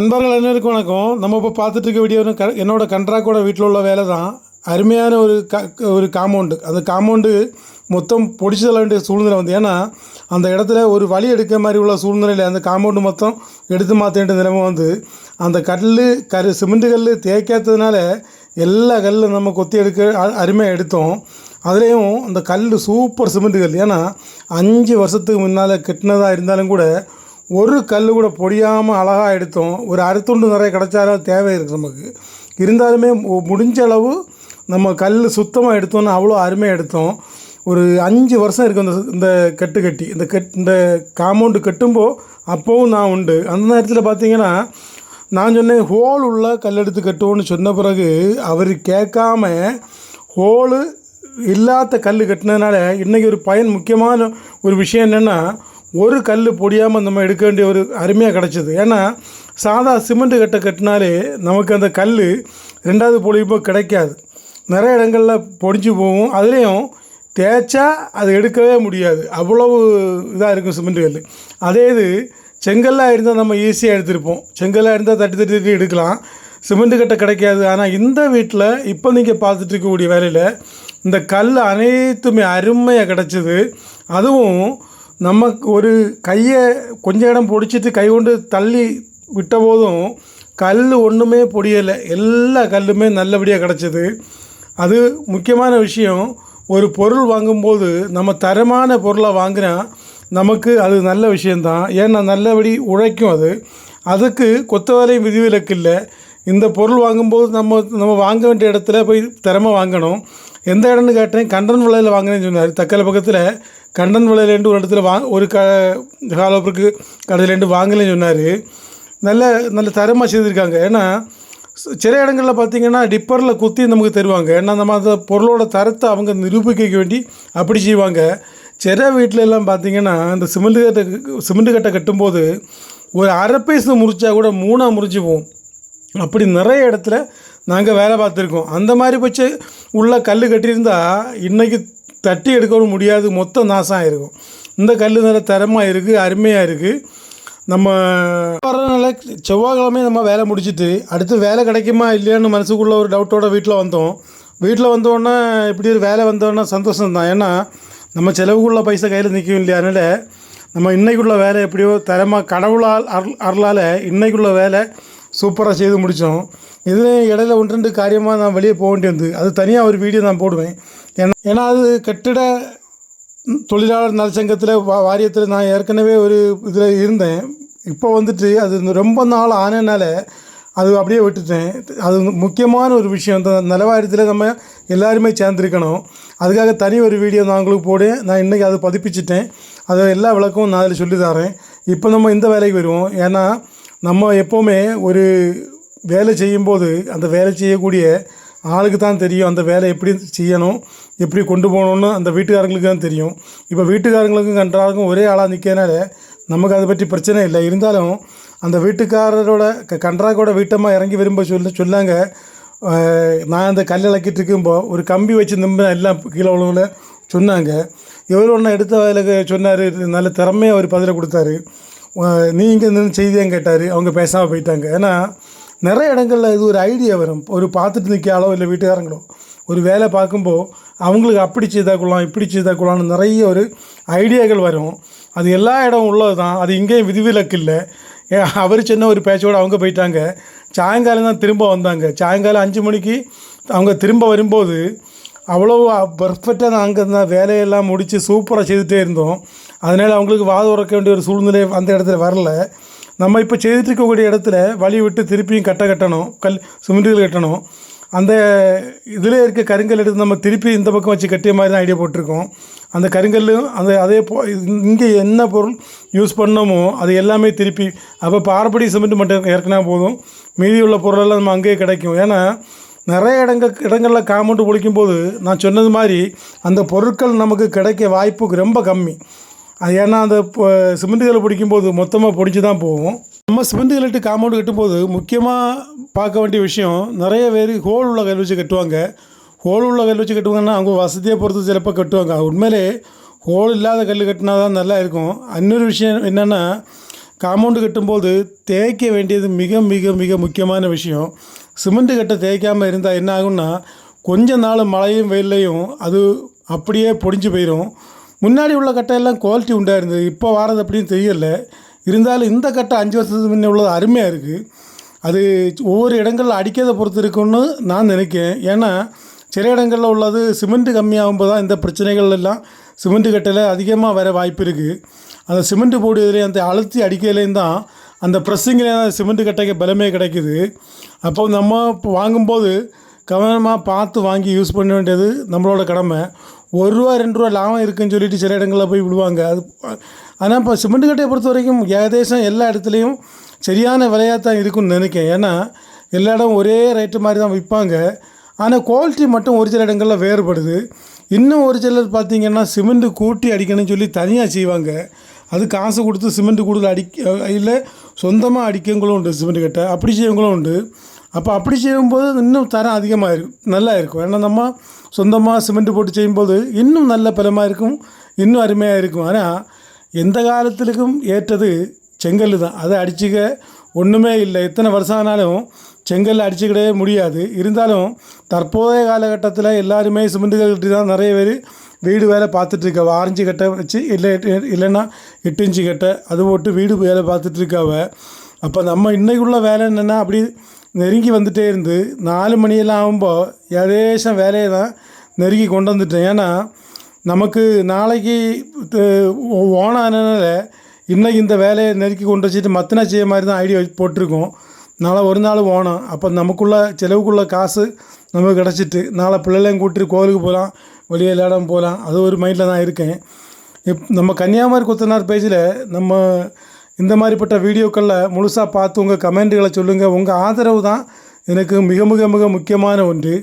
நண்பர்கள் அனைவருக்கும் வணக்கம். நம்ம இப்போ பார்த்துட்டு இருக்க வீடியோ க என்னோட கண்ட்ராக்டோட வீட்டில் உள்ள வேலை தான். அருமையான ஒரு க ஒரு காம்பவுண்டு அந்த காம்பவுண்டு மொத்தம் பொடிச்சு தள்ள வேண்டிய சூழ்நிலை வந்து ஏன்னா அந்த இடத்துல ஒரு வழி எடுக்க மாதிரி உள்ள சூழ்நிலையில் அந்த காம்பவுண்டு மொத்தம் எடுத்து மாற்ற வேண்டிய நிலைமை வந்து அந்த கல் கரு சிமெண்ட் கல் தேய்க்காததுனால எல்லா கல்லும் நம்ம கொத்தி எடுக்க அருமையாக எடுத்தோம். அதுலேயும் அந்த கல் சூப்பர் சிமெண்ட் கல் ஏன்னா அஞ்சு வருஷத்துக்கு முன்னால் கட்டினதாக இருந்தாலும் கூட ஒரு கல் கூட பொடியாமல் அழகாக எடுத்தோம். ஒரு அறுத்துண்டு நிறைய கிடச்சாலும் தேவை இருக்குது நமக்கு. இருந்தாலுமே முடிஞ்ச அளவு நம்ம கல் சுத்தமாக எடுத்தோம்னு அவ்வளோ அருமையாக எடுத்தோம். ஒரு அஞ்சு வருஷம் இருக்குது இந்த இந்த கட்டு கட்டி. இந்த கட் இந்த காம்பவுண்டு கட்டும்போ அப்போவும் நான் உண்டு. அந்த நேரத்தில் பார்த்தீங்கன்னா நான் சொன்னேன் ஹோல் உள்ள கல் எடுத்து கட்டுவோன்னு சொன்ன பிறகு அவர் கேட்காம ஹோலு இல்லாத கல் கட்டினதுனால இன்றைக்கி ஒரு பயன் முக்கியமான ஒரு விஷயம் என்னென்னா ஒரு கல் பொடியாமல் நம்ம எடுக்க வேண்டிய ஒரு அருமையாக கிடச்சிது. ஏன்னா சாதா சிமெண்ட்டு கட்டை கட்டினாலே நமக்கு அந்த கல் ரெண்டாவது பொழிப்போ கிடைக்காது. நிறைய இடங்களில் பொடிஞ்சு போகும். அதுலேயும் தேய்ச்சா அது எடுக்கவே முடியாது. அவ்வளவு இதாக இருக்கும் சிமெண்ட் கல் அதே இது செங்கல்லாக இருந்தால் நம்ம ஈஸியாக எடுத்திருப்போம். செங்கல்லாக இருந்தால் தட்டி தட்டி தட்டி எடுக்கலாம். சிமெண்ட் கட்டை கிடைக்காது. ஆனால் இந்த வீட்டில் இப்போ நீங்கள் பார்த்துட்டு இருக்கக்கூடிய வேலையில் இந்த கல் அனைத்துமே அருமையாக கிடச்சிது. அதுவும் நமக்கு ஒரு கையை கொஞ்ச இடம் பொடிச்சிட்டு கை கொண்டு தள்ளி விட்ட போதும் கல் ஒன்றுமே பொடியலை. எல்லா கல்லுமே நல்லபடியாக கிடச்சிது. அது முக்கியமான விஷயம். ஒரு பொருள் வாங்கும்போது நம்ம தரமான பொருளை வாங்கினா நமக்கு அது நல்ல விஷயந்தான் ஏன்னா நல்லபடி உழைக்கும் அது. அதுக்கு கொத்த வேலை விதிவிலக்கு இல்லை. இந்த பொருள் வாங்கும்போது நம்ம நம்ம வாங்க வேண்டிய இடத்துல போய் திறமை வாங்கணும். எந்த இடம்னு கேட்டேன்? கண்டன் விலையில் வாங்கினேன்னு சொன்னார். தக்கலை பக்கத்தில் கண்டன் விலையிலேருந்து ஒரு இடத்துல வா ஒரு க காலப்புக்கு கடையிலேருந்து வாங்கலைன்னு சொன்னார். நல்ல நல்ல தரமாக செய்திருக்காங்க. ஏன்னா சில இடங்களில் பார்த்தீங்கன்னா டிப்பரில் குத்தி நமக்கு தருவாங்க. ஏன்னா நம்ம அந்த பொருளோட தரத்தை அவங்க நிரூபிக்க வேண்டி அப்படி செய்வாங்க. சில வீட்டில எல்லாம் பார்த்தீங்கன்னா இந்த சிமெண்ட் கட்டை சிமெண்ட் கட்டை கட்டும்போது ஒரு அரை பைசு முறிச்சா கூட மூணாக முறிச்சு போகும் அப்படி நிறைய இடத்துல நாங்கள் வேலை பார்த்துருக்கோம். அந்த மாதிரி பட்ச உள்ள கல் கட்டியிருந்தா இன்றைக்கி தட்டி எடுக்கவும் முடியாது. மொத்தம் நாசம் ஆயிருக்கும். இந்த கல் நல்ல தரமாக இருக்குது அருமையாக இருக்குது நம்ம வரனால செவ்வாய்க்கிழமை நம்ம வேலை முடிச்சிட்டு அடுத்து வேலை கிடைக்குமா இல்லையான்னு மனசுக்குள்ள ஒரு டவுட்டோட வீட்டில் வந்தோம். வீட்டில் வந்தோடனே இப்படி ஒரு வேலை வந்தோடனே சந்தோஷம் தான் ஏன்னா நம்ம செலவுக்குள்ள பைசா கையில் நிற்கும் இல்லையா? அதனால் நம்ம இன்றைக்குள்ள வேலை எப்படியோ தரமாக கடவுளால் அருள் அருளால் இன்றைக்குள்ள வேலை சூப்பராக செய்து முடித்தோம் இதில் இடையில ஒன்று ரெண்டு காரியமாக நான் வெளியே போக வேண்டியது. அது தனியாக ஒரு வீடியோ நான் போடுவேன். ஏன்னா ஏன்னா அது கட்டிட தொழிலாளர் நலச்சங்கத்தில் வா வாரியத்தில் நான் ஏற்கனவே ஒரு இதில் இருந்தேன். இப்போ வந்துட்டு அது ரொம்ப நாள் ஆனனால அது அப்படியே விட்டுட்டேன். அது முக்கியமான ஒரு விஷயம். இந்த நிலவாரியத்தில் நம்ம எல்லாருமே சேர்ந்துருக்கணும். அதுக்காக தனி ஒரு வீடியோ நான் உங்களுக்கு போடேன் நான் இன்றைக்கி அதை பதிப்பிச்சிட்டேன். அதை எல்லா விளக்கமும் நான் அதில் சொல்லி தரேன். இப்போ நம்ம இந்த வேலைக்கு வருவோம். ஏன்னா நம்ம எப்போவுமே ஒரு வேலை செய்யும்போது அந்த வேலை செய்யக்கூடிய ஆளுக்கு தான் தெரியும் அந்த வேலை எப்படி செய்யணும் எப்படி கொண்டு போகணுன்னு அந்த வீட்டுக்காரங்களுக்கு தான் தெரியும். இப்போ வீட்டுக்காரங்களுக்கும் கன்றாருக்கும் ஒரே ஆளாக நிற்கனால நமக்கு அதை பற்றி பிரச்சனை இல்லை. இருந்தாலும் அந்த வீட்டுக்காரரோட க கன்றாக்கோட வீட்டமாக இறங்கி விரும்ப சொல்ல சொல்லாங்க நான் அந்த கல் இலக்கிட்டு இருக்கும்போது ஒரு கம்பி வச்சு நிம்பின எல்லாம் கீழே உள்ளவங்கள சொன்னாங்க. இவர் ஒன்று எடுத்த வேலைக்கு சொன்னார் நல்ல திறமையாக அவர் பதிலை கொடுத்தாரு. நீ இங்கே நின்று செய்தியும் கேட்டார். அவங்க பேசாமல் போயிட்டாங்க. ஏன்னா நிறைய இடங்களில் இது ஒரு ஐடியா வரும். ஒரு பார்த்துட்டு நிற்காலோ இல்லை வீட்டுக்காரங்களோ. ஒரு வேலை பார்க்கும்போது அவங்களுக்கு அப்படி செய்தாக்குலாம் இப்படி செய்தாக்குலாம்னு நிறைய ஒரு ஐடியாக்கள் வரும். அது எல்லா இடம் உள்ளது தான் அது இங்கேயும் விதிவிலக்கு இல்லை. ஏன் அவர் சின்ன ஒரு பேச்சோடு அவங்க போயிட்டாங்க. சாயங்காலம் தான் திரும்ப வந்தாங்க. சாயங்காலம் அஞ்சு மணிக்கு அவங்க திரும்ப வரும்போது அவ்வளோ பர்ஃபெக்டாக நாங்கள் இருந்தால் வேலையெல்லாம் முடித்து சூப்பராக செய்துகிட்டே இருந்தோம். அதனால் அவங்களுக்கு வாதம் உறக்க வேண்டிய ஒரு சூழ்நிலை அந்த இடத்துல வரல. நம்ம இப்போ செய்துட்டு இருக்கக்கூடிய இடத்துல வழி விட்டு திருப்பியும் கட்டை கட்டணும் கல் சிமெண்ட்டுகள் கட்டணும். அந்த இதில் இருக்க கருங்கல் எடுத்து நம்ம திருப்பி இந்த பக்கம் வச்சு கட்டிய மாதிரி தான் ஐடியா போட்டிருக்கோம். அந்த கருங்கல்லும் அந்த அதே போ இங்கே என்ன பொருள் யூஸ் பண்ணோமோ அது எல்லாமே திருப்பி அப்போ பாரப்படி சிமெண்ட் மட்டும் இறக்குனா போதும். மீதி உள்ள பொருளெல்லாம் நம்ம அங்கேயே கிடைக்கும். ஏன்னா நிறைய இடங்கள் இடங்களில் காம்பவுண்டு பொழிக்கும் போது நான் சொன்னது மாதிரி அந்த பொருட்கள் நமக்கு கிடைக்க வாய்ப்பு ரொம்ப கம்மி. அது ஏன்னா அந்த இப்போ சிமெண்ட்டுகளை பிடிக்கும்போது மொத்தமாக பிடிச்சி தான் போகும். நம்ம சிமெண்ட்டுகள் இட்டு காம்பவுண்டு கட்டும்போது முக்கியமாக பார்க்க வேண்டிய விஷயம் நிறைய பேர் ஹோல் உள்ள கல் வச்சு கட்டுவாங்க. ஹோல் உள்ள கல் வச்சு கட்டுவாங்கன்னா அவங்க வசதியை பொறுத்து சிலப்போ கட்டுவாங்க. உண்மையிலே ஹோல் இல்லாத கல் கட்டினா தான் நல்லா இருக்கும். இன்னொரு விஷயம் என்னென்னா காம்பவுண்டு கட்டும்போது தேய்க்க வேண்டியது மிக மிக மிக முக்கியமான விஷயம். சிமெண்ட் கட்டை தேய்க்காமல் இருந்தால் என்ன ஆகும்னா கொஞ்ச நாள் மழையும் வெயில்லையும் அது அப்படியே பொடிஞ்சு போயிடும் முன்னாடி உள்ள கட்டையெல்லாம் குவாலிட்டி உண்டாக இருந்தது இப்போ வாரது அப்படின்னு தெரியல. இருந்தாலும் இந்த கட்டை அஞ்சு வருஷத்துக்கு முன்னே உள்ளது அருமையாக இருக்குது அது ஒவ்வொரு இடங்களில் அடிக்கிறதை பொறுத்து இருக்குன்னு நான் நினைக்கிறேன். ஏன்னா சில இடங்களில் உள்ளது சிமெண்ட் கம்மியாகும்போது தான் இந்த பிரச்சனைகள் எல்லாம் சிமெண்ட் கட்டையில் அதிகமாக வர வாய்ப்பு இருக்குது அந்த சிமெண்ட் போடுவதுலேயும் அந்த அழுத்தி அடிக்கிறதுலேயும் தான் அந்த ப்ரெஸ்ஸிங்கில் தான் சிமெண்ட் கட்டைக்கு பலமே கிடைக்குது. அப்போ நம்ம இப்போ வாங்கும்போது கவனமாக பார்த்து வாங்கி யூஸ் பண்ண வேண்டியது நம்மளோட கடமை. ஒரு ரூபா ரெண்டு ரூபா லாபம் இருக்குன்னு சொல்லிட்டு சில இடங்களில் போய் விடுவாங்க அது ஆனால் இப்போ சிமெண்ட் கட்டையை பொறுத்த வரைக்கும் ஏதேசம் எல்லா இடத்துலையும் சரியான விலையாக தான் இருக்கும்னு நினைக்கிறேன். ஏன்னா எல்லா இடம் ஒரே ரேட்டு மாதிரி தான் விற்பாங்க. ஆனால் குவாலிட்டி மட்டும் ஒரு சில இடங்களில் வேறுபடுது. இன்னும் ஒரு சிலர் பார்த்தீங்கன்னா சிமெண்ட் கூட்டி அடிக்கணும்னு சொல்லி தனியாக செய்வாங்க. அது காசு கொடுத்து சிமெண்ட் கொடுத்து அடிக்க இல்லை சொந்தமாக அடிக்கவங்களும் உண்டு சிமெண்ட் கட்டை. அப்படி செய்யவங்களும் உண்டு. அப்போ அப்படி செய்யும்போது இன்னும் தரம் அதிகமாக இருக்கும் நல்லா இருக்கும் ஏன்னா நம்ம சொந்தமாக சிமெண்ட் போட்டு செய்யும்போது இன்னும் நல்ல பலமாக இருக்கும் இன்னும் அருமையாக இருக்கும் ஆனால் எந்த காலத்திலுக்கும் ஏற்றது செங்கல் தான் அதை அடிச்சுக்க ஒன்றுமே இல்லை எத்தனை வருஷம் ஆனாலும் செங்கல் அடிச்சுக்கிடவே முடியாது இருந்தாலும் தற்போதைய காலகட்டத்தில் எல்லாருமே சிமெண்ட் கட்டி தான் நிறைய பேர் வீடு வேலை பார்த்துட்ருக்காவ ஆரஞ்சு கட்டை வச்சு இல்லை இல்லைன்னா எட்டு இன்ச்சு கட்டை அது போட்டு வீடு வேலை பார்த்துட்ருக்காவ அப்போ நம்ம இன்றைக்குள்ள வேலை என்னென்னா அப்படி நெருங்கி வந்துகிட்டே இருந்து நாலு மணியெல்லாம் ஆகும்போது ஏதேசம் வேலையை தான் நெருங்கி கொண்டு வந்துட்டேன். ஏன்னா நமக்கு நாளைக்கு ஓன் ஆனதுனால இன்றைக்கி இந்த வேலையை நெருக்கி கொண்டு வச்சுட்டு மத்தினா செய்ய மாதிரி தான் ஐடியா போட்டிருக்கோம். நாளை ஒரு நாள் ஓனம் அப்போ நமக்குள்ள செலவுக்குள்ள காசு நமக்கு கிடச்சிட்டு நாளை பிள்ளைகளையும் கூட்டிட்டு கோவிலுக்கு போகலாம் வெளியே இடம் போகலாம். அது ஒரு மைண்டில் தான் இருக்கேன். இப் நம்ம கன்னியாகுமரி கொத்தனார் பேஜில் நம்ம இந்த மாதிரிப்பட்ட வீடியோக்களில் முழுசாக பார்த்து உங்கள் கமெண்ட்டுகளை சொல்லுங்கள் உங்கள் ஆதரவு தான் எனக்கு மிக மிக மிக முக்கியமான ஒன்று.